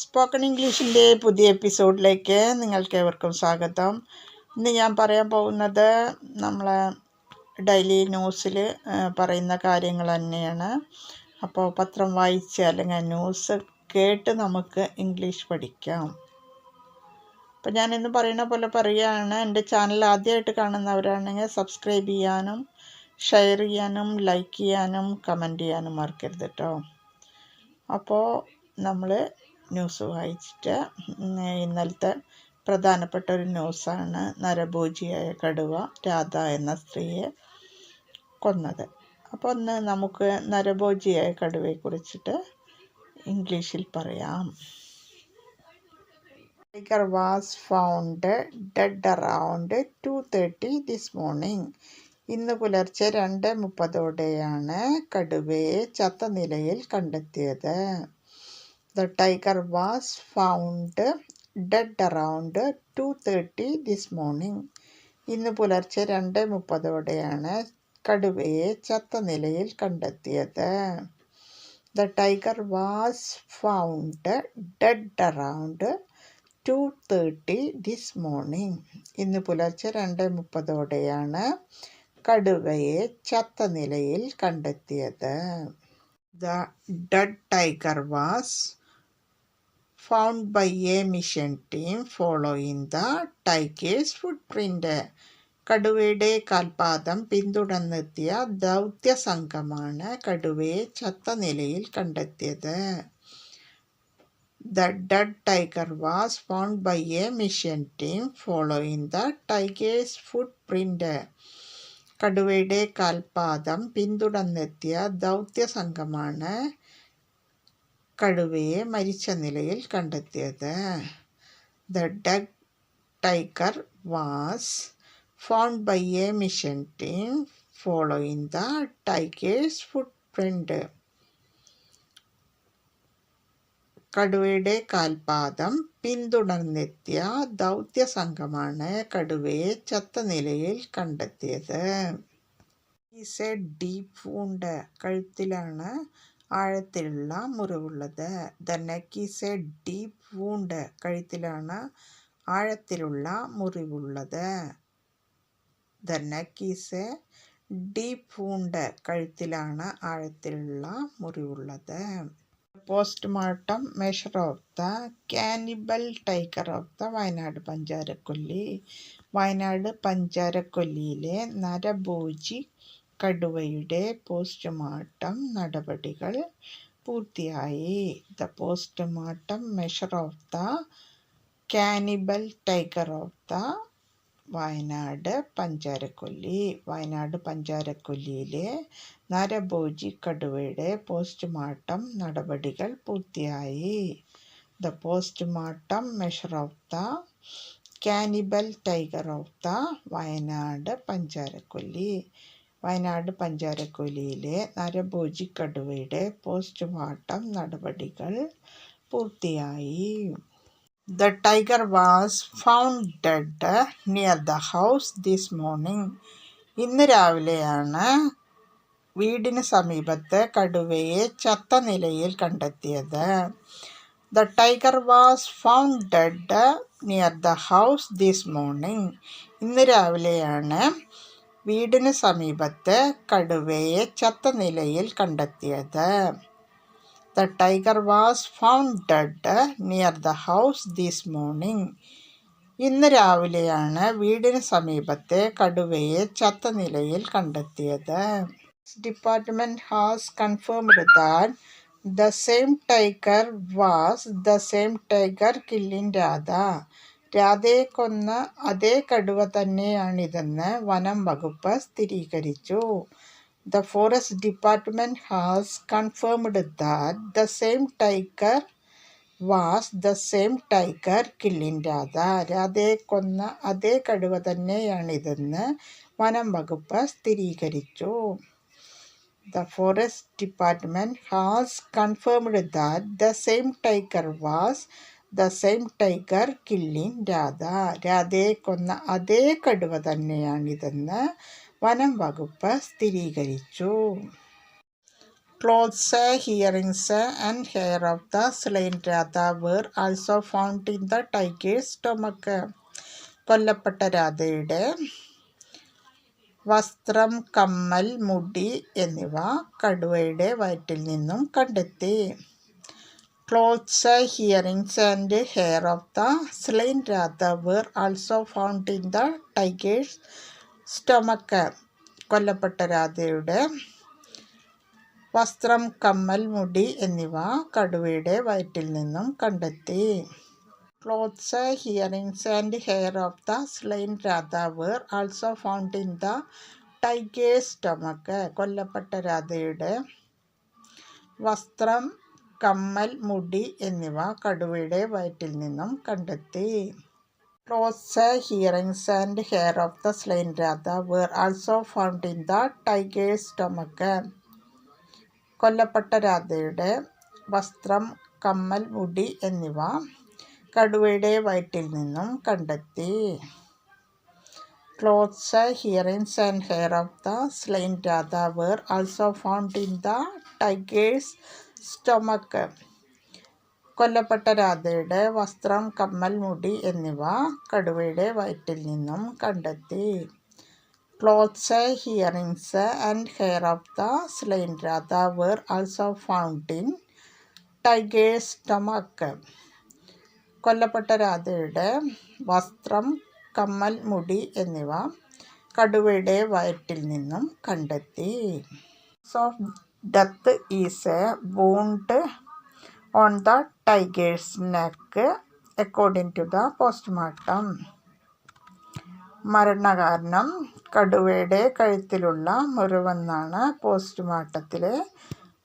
Spoken ഇംഗ്ലീഷിന്റെ പുതിയ എപ്പിസോഡിലേക്ക് നിങ്ങൾക്ക് ഏവർക്കും സ്വാഗതം. ഇന്ന് ഞാൻ പറയാൻ പോകുന്നത് നമ്മളെ ഡെയിലി ന്യൂസിൽ പറയുന്ന കാര്യങ്ങൾ തന്നെയാണ്. അപ്പോൾ പത്രം വായിച്ച് അല്ലെങ്കിൽ ന്യൂസ് കേട്ട് നമുക്ക് ഇംഗ്ലീഷ് പഠിക്കാം. അപ്പോൾ ഞാനിന്ന് പറയുന്ന പോലെ പറയുകയാണ് എന്റെ ചാനൽ ആദ്യമായിട്ട് കാണുന്നവരാണെങ്കിൽ സബ്സ്ക്രൈബ് ചെയ്യാനും ഷെയർ ചെയ്യാനും ലൈക്ക് ചെയ്യാനും കമന്റ് ചെയ്യാനും മറക്കരുത് കേട്ടോ. അപ്പോൾ നമ്മൾ ന്യൂസ് വായിച്ചിട്ട് ഇന്നലത്തെ പ്രധാനപ്പെട്ട ഒരു ന്യൂസാണ് നരഭോജിയായ കടുവ രാധ എന്ന സ്ത്രീയെ കൊന്നത്. അപ്പോൾ ഒന്ന് നമുക്ക് നരഭോജിയായ കടുവയെക്കുറിച്ചിട്ട് ഇംഗ്ലീഷിൽ പറയാം. Tiger was found dead around two thirty this morning ഇന്ന് പുലർച്ചെ രണ്ട് മുപ്പതോടെയാണ് കടുവയെ ചത്ത നിലയിൽ കണ്ടെത്തിയത്. The tiger was found dead around two thirty this morning ഇന്ന് പുലർച്ചെ രണ്ട് മുപ്പതോടെയാണ് കടുവയെ ചത്ത നിലയിൽ കണ്ടെത്തിയത്. The tiger was found dead around two thirty this morning ഇന്ന് പുലർച്ചെ രണ്ട് മുപ്പതോടെയാണ് കടുവയെ ചത്ത നിലയിൽ കണ്ടെത്തിയത്. The dead tiger was found by a mission team following the Tyke's footprint. കടുവയുടെ കാൽപാദം പിന്തുടർന്നെത്തിയ ദൗത്യ സംഘമാണ് കടുവയെ ചത്ത നിലയിൽ കണ്ടെത്തിയത് dead tiger was found by a mission team following the tiger's footprint കടുവയുടെ കാൽപാദം പിന്തുടർന്നെത്തിയ ദൗത്യ സംഘമാണ് കടുവയെ മരിച്ച നിലയിൽ കണ്ടെത്തിയത്. The dead tiger was found by a mission team following the tiger's footprint കടുവയുടെ കാൽപാദം പിന്തുടർന്നെത്തിയ ദൗത്യ സംഘമാണ് കടുവയെ ചത്ത നിലയിൽ കണ്ടെത്തിയത്. ഈസ് എ ഡീപ്പ് വൂണ്ട് കഴുത്തിലാണ് ആഴത്തിലുള്ള മുറിവുള്ളത്. The neck is a deep wound കഴുത്തിലാണ് ആഴത്തിലുള്ള മുറിവുള്ളത്. The neck is a deep wound കഴുത്തിലാണ് ആഴത്തിലുള്ള മുറിവുള്ളത്. Postmortem measure of the cannibal tiger of the Wayanad Pancharakolli. Wayanad പഞ്ചാരക്കൊല്ലിയിലെ നരഭോജി കടുവയുടെ പോസ്റ്റ്മോർട്ടം നടപടികൾ പൂർത്തിയായി. The postmortem measure of the cannibal tiger of the Wayanad Pancharakolli. Wayanad പഞ്ചാരക്കൊല്ലിയിലെ നരഭോജി കടുവയുടെ postmortem നടപടികൾ പൂർത്തിയായി. The postmortem measure of the cannibal tiger of the Wayanad Pancharakolli. Wayanad പഞ്ചാരക്കൊല്ലിയിലെ നരഭോജി കടുവയുടെ പോസ്റ്റ്മോർട്ടം നടപടികൾ പൂർത്തിയായി. The tiger was found dead near the house this morning ഇന്ന് രാവിലെയാണ് വീടിന് സമീപത്ത് കടുവയെ ചത്ത നിലയിൽ കണ്ടെത്തിയത്. The tiger was found dead near the house this morning ഇന്ന് രാവിലെയാണ് വീടിന് സമീപത്ത് കടുവയെ ചത്ത നിലയിൽ കണ്ടെത്തിയത്. The tiger was found dead near the house this morning ഇന്ന് രാവിലെയാണ് വീടിന് സമീപത്തെ കടുവയെ ചത്ത നിലയിൽ കണ്ടെത്തിയത്. Department has confirmed that the same tiger was the same tiger killing Radha രാധയെ കൊന്ന അതേ കടുവ തന്നെയാണിതെന്ന് വനം വകുപ്പ് സ്ഥിരീകരിച്ചു. The forest department has confirmed that the same tiger was the same tiger killing Radha രാധയെ കൊന്ന അതേ കടുവ തന്നെയാണിതെന്ന് വനം വകുപ്പ് സ്ഥിരീകരിച്ചു. The forest department has confirmed that the same tiger was the same tiger killing Radha. രാധയെ കൊന്ന അതേ കടുവ തന്നെയാണിതെന്ന് വനം വകുപ്പ് സ്ഥിരീകരിച്ചു. Clothes earrings and hair of the slain Radha were also found in the tiger's stomach കൊല്ലപ്പെട്ട രാധയുടെ വസ്ത്രം കമ്മൽ മുടി എന്നിവ കടുവയുടെ വയറ്റിൽ നിന്നും കണ്ടെത്തി. Clothes earrings, and hair of the slain Radha were also found in the tiger's stomach. കൊല്ലപ്പെട്ട രാധയുടെ വസ്ത്രം കമ്മൽ മുടി എന്നിവ കടുവയുടെ വയറ്റിൽ നിന്നും കണ്ടെത്തി clothes earrings and hair of the slain Radha were also found in the tiger's stomach കൊല്ലപ്പെട്ട രാധയുടെ വസ്ത്രം കമ്മൽ മുടി എന്നിവ കടുവയുടെ വയറ്റിൽ നിന്നും കണ്ടെത്തി. Clothes earrings and hair of the slain Radha were also found in the tiger's stomach കൊല്ലപ്പെട്ട രാധയുടെ വസ്ത്രം കമ്മൽ മുടി എന്നിവ കടുവയുടെ വയറ്റിൽ നിന്നും കണ്ടെത്തി. Clothes earrings and hair of the slain Radha were also found in the tiger's stomach കൊല്ലപ്പെട്ട രാധയുടെ വസ്ത്രം കമ്മൽ മുടി എന്നിവ കടുവയുടെ വയറ്റിൽ നിന്നും കണ്ടെത്തി. Clothes earrings and hair of the slain Radha were also found in tiger's stomach. കൊല്ലപ്പെട്ട രാധയുടെ വസ്ത്രം കമ്മൽ മുടി എന്നിവ കടുവയുടെ വയറ്റിൽ നിന്നും കണ്ടെത്തി. So death is a wound on the tiger's neck according to the postmortem മരണകാരണം കടുവയുടെ കഴുത്തിലുള്ള മുറിവെന്നാണ് പോസ്റ്റ്മോർട്ടത്തിലെ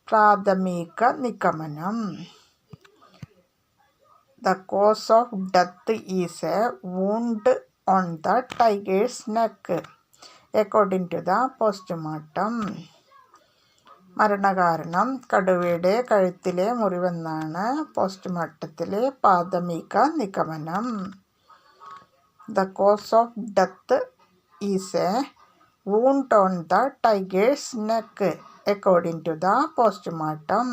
പ്രാഥമിക നിഗമനം. The cause of death is a wound on the tiger's neck according to the postmortem മരണകാരണം. കടുവയുടെ കഴുത്തിലെ മുറിവെന്നാണ് പോസ്റ്റ്മോർട്ടത്തിലെ പ്രാഥമിക നിഗമനം. The cause of death is a wound on the tiger's neck according to the postmortem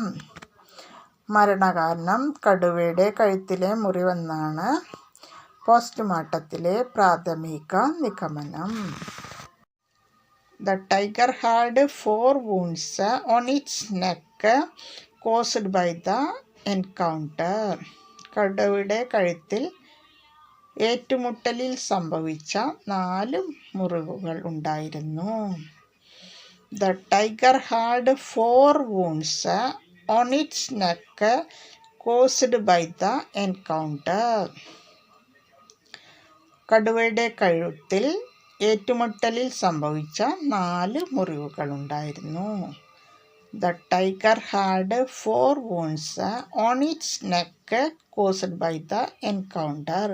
മരണകാരണം കടുവയുടെ കഴുത്തിലെ മുറിവെന്നാണ് പോസ്റ്റ്മോർട്ടത്തിലെ പ്രാഥമിക നിഗമനം. The tiger had four wounds on its neck caused by the encounter കടുവയുടെ കഴുത്തിൽ ഏറ്റുമുട്ടലിൽ സംഭവിച്ച നാല് മുറിവുകൾ ഉണ്ടായിരുന്നു. The tiger had four wounds on its neck caused by the encounter കടുവയുടെ കഴുത്തിൽ ഏറ്റുമുട്ടലിൽ സംഭവിച്ച നാല് മുറിവുകളുണ്ടായിരുന്നു. The tiger had four wounds on its neck caused by the encounter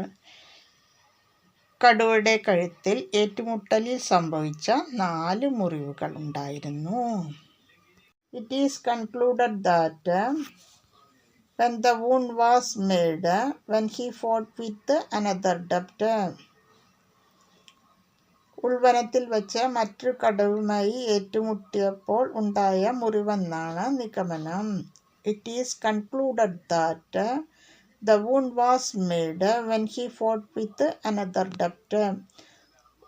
കടുവയുടെ കഴുത്തിൽ ഏറ്റുമുട്ടലിൽ സംഭവിച്ച നാല് മുറിവുകൾ ഉണ്ടായിരുന്നു it is concluded that when the wound was made when he fought with another ഡെപ്റ്റ് ഉൾവനത്തിൽ വെച്ച് മറ്റൊരു കടവുമായി ഏറ്റുമുട്ടിയപ്പോൾ ഉണ്ടായ മുറിവെന്നാണ് നിഗമനം. It is concluded that the wound was made when he fought with another ഡെപ്റ്റ്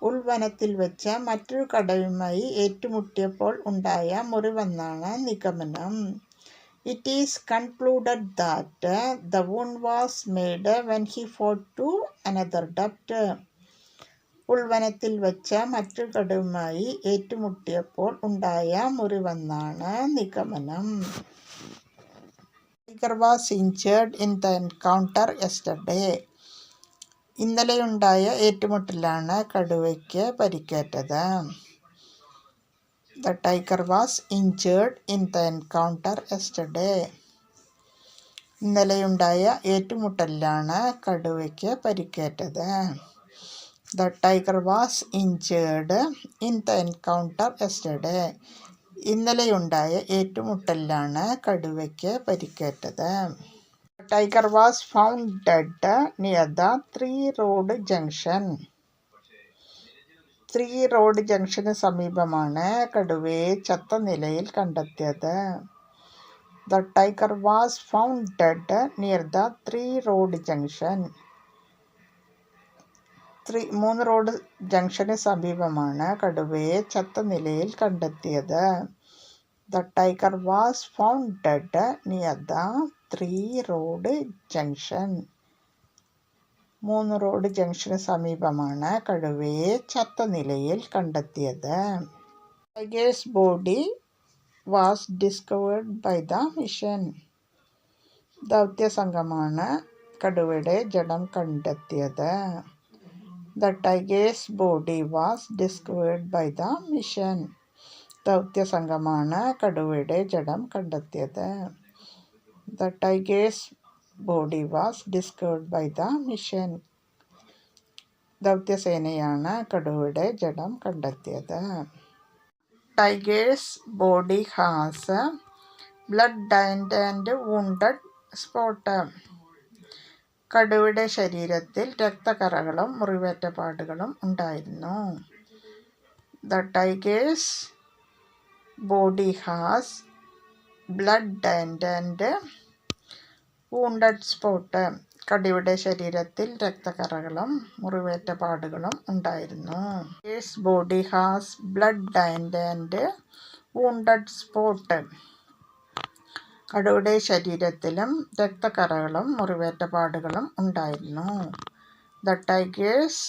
ഉൾവനത്തിൽ വെച്ച് മറ്റൊരു കടവുമായി ഏറ്റുമുട്ടിയപ്പോൾ ഉണ്ടായ മുറിവെന്നാണ് നിഗമനം. It is concluded that the wound was made when he fought to another ഡെപ്റ്റ് ഉൾവനത്തിൽ വച്ച മറ്റു കടുവുമായി ഏറ്റുമുട്ടിയപ്പോൾ ഉണ്ടായ മുറിവെന്നാണ് നിഗമനം. Tiger was injured in the encounter yesterday. ഇന്നലെയുണ്ടായ ഏറ്റുമുട്ടലാണ് കടുവയ്ക്ക് പരിക്കേറ്റത്. The tiger was injured in the encounter yesterday ഇന്നലെയുണ്ടായ ഏറ്റുമുട്ടലിലാണ് കടുവയ്ക്ക് പരിക്കേറ്റത്. The tiger was injured in the encounter yesterday. ഇന്നലെയുണ്ടായ ഏറ്റുമുട്ടലിലാണ് കടുവയ്ക്ക് പരിക്കേറ്റത്. Tiger was found dead near the three road junction three road junction സമീപമാണ് കടുവയെ ചത്ത നിലയിൽ കണ്ടെത്തിയത്. The tiger was found dead near the three road junction three മൂന്ന് റോഡ് ജംഗ്ഷന് സമീപമാണ് കടുവയെ ചത്ത നിലയിൽ കണ്ടെത്തിയത്. The tiger was found dead near the three road junction മൂന്ന് റോഡ് ജംഗ്ഷന് സമീപമാണ് കടുവയെ ചത്ത നിലയിൽ കണ്ടെത്തിയത്. Tiger's body was discovered by the mission ദൗത്യസംഘമാണ് കടുവയുടെ ജഡം കണ്ടെത്തിയത്. The tiger's body was discovered by the mission ദൗത്യസംഘമാണ് കടുവയുടെ ജഡം കണ്ടെത്തിയത് the tiger's body was discovered by the mission ദൗത്യസേനയാണ് കടുവയുടെ ജഡം കണ്ടെത്തിയത് tiger's body has blood dined and wounded spot കടുവയുടെ ശരീരത്തിൽ രക്തക്കറകളും മുറിവേറ്റ പാടുകളും ഉണ്ടായിരുന്നു. The tiger's body has blood and and wounded spot കടിയുടെ ശരീരത്തിൽ രക്തക്കറകളും മുറിവേറ്റ പാടുകളും ഉണ്ടായിരുന്നു case body has blood and wounded spot കടുവയുടെ ശരീരത്തിലും രക്തക്കറകളും മുറിവേറ്റ പാടുകളും ഉണ്ടായിരുന്നു the tiger's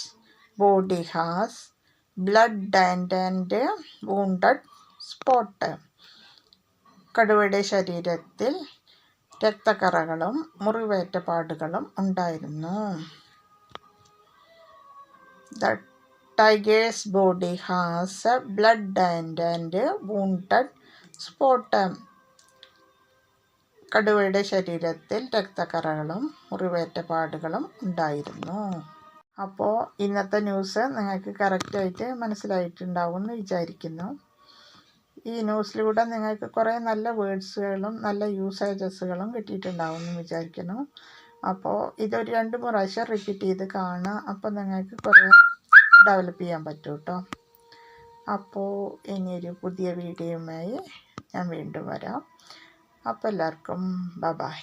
body has blood and wounded spot കടുവയുടെ ശരീരത്തിൽ രക്തക്കറകളും മുറിവേറ്റ പാടുകളും ഉണ്ടായിരുന്നു the tiger's body has blood and and wounded spot കടുവയുടെ ശരീരത്തിൽ രക്തക്കറകളും മുറിവേറ്റ പാടുകളും ഉണ്ടായിരുന്നു. അപ്പോൾ ഇന്നത്തെ ന്യൂസ് നിങ്ങൾക്ക് കറക്റ്റായിട്ട് മനസ്സിലായിട്ടുണ്ടാവും എന്ന് വിചാരിക്കുന്നു. ഈ ന്യൂസിലൂടെ നിങ്ങൾക്ക് കുറേ നല്ല വേർഡ്സുകളും നല്ല യൂസേജസുകളും കിട്ടിയിട്ടുണ്ടാവും എന്ന് വിചാരിക്കുന്നു. അപ്പോൾ ഇതൊരു രണ്ട് പ്രാവശ്യം റിപ്പീറ്റ് ചെയ്ത് കാണുക. അപ്പോൾ നിങ്ങൾക്ക് കുറേ ഡെവലപ്പ് ചെയ്യാൻ പറ്റും കേട്ടോ അപ്പോൾ ഇനിയൊരു പുതിയ വീഡിയോയുമായി ഞാൻ വീണ്ടും വരാം. അപ്പോൾ എല്ലാവർക്കും ബ ബായ്